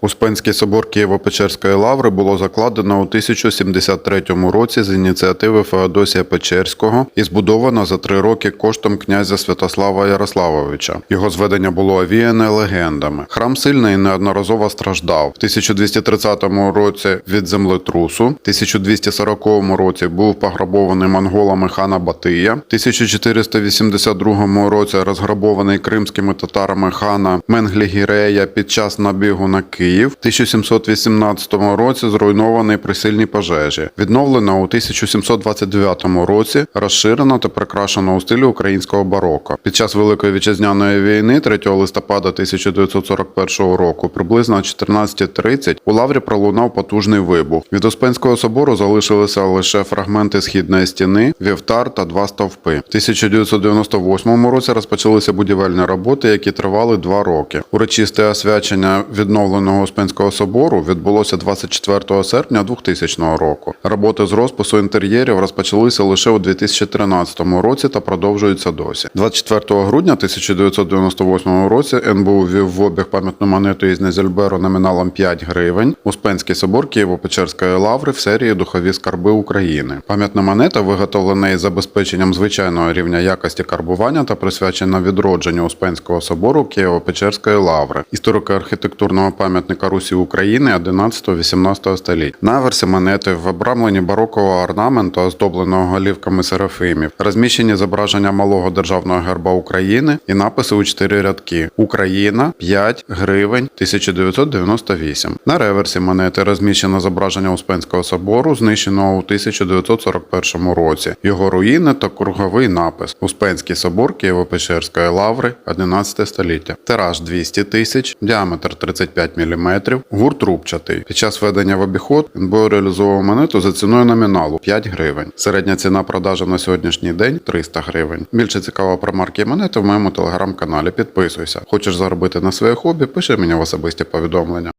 Успенський собор Києво-Печерської лаври було закладено у 1073 році з ініціативи Феодосія Печерського і збудовано за три роки коштом князя Святослава Ярославовича. Його зведення було овіяне легендами. Храм сильно і неодноразово страждав. В 1230 році від землетрусу, в 1240 році був пограбований монголами хана Батия, в 1482 році розграбований кримськими татарами хана Менглі-Гірея під час набігу на Київ. В 1718 році зруйнований при сильній пожежі. Відновлено у 1729 році, розширено та прикрашено у стилі українського бароко. Під час Великої вітчизняної війни 3 листопада 1941 року, приблизно о 14.30, у лаврі пролунав потужний вибух. Від Успенського собору залишилися лише фрагменти східної стіни, вівтар та два стовпи. В 1998 році розпочалися будівельні роботи, які тривали два роки. Урочисте освячення відновленого Успенського собору відбулося 24 серпня 2000 року. Роботи з розпису інтер'єрів розпочалися лише у 2013 році та продовжуються досі. 24 грудня 1998 році НБУ ввів в обіг пам'ятну монету із Незельберу номіналом 5 гривень. Успенський собор Києво-Печерської лаври в серії Духові скарби України. Пам'ятна монета виготовлена із забезпеченням звичайного рівня якості карбування та присвячена відродженню Успенського собору Києво-Печерської лаври, історико-архітектурного пам'ятника Русі України 11-18 століть. На версі монети в обрамленні барокового орнаменту, оздобленого голівками серафимів, розміщені зображення малого державного герба України і написи у чотири рядки: Україна 5 гривень 1998. На реверсі монети розміщено зображення Успенського собору, знищеного у 1941 році. Його руїни та круговий напис Успенський собор Києво-Печерської лаври 11 століття. Тираж 200 тисяч, діаметр 35 мм, гурт рубчатий. Під час введення в обіход НБО реалізовував монету за ціною номіналу 5 гривень. Середня ціна продажу на сьогоднішній день 300 гривень. Більше цікаво про марки і монети в моєму телеграм-каналі. Підписуйся. Хочеш заробити на своє хобі? Пиши мені в особисті повідомлення.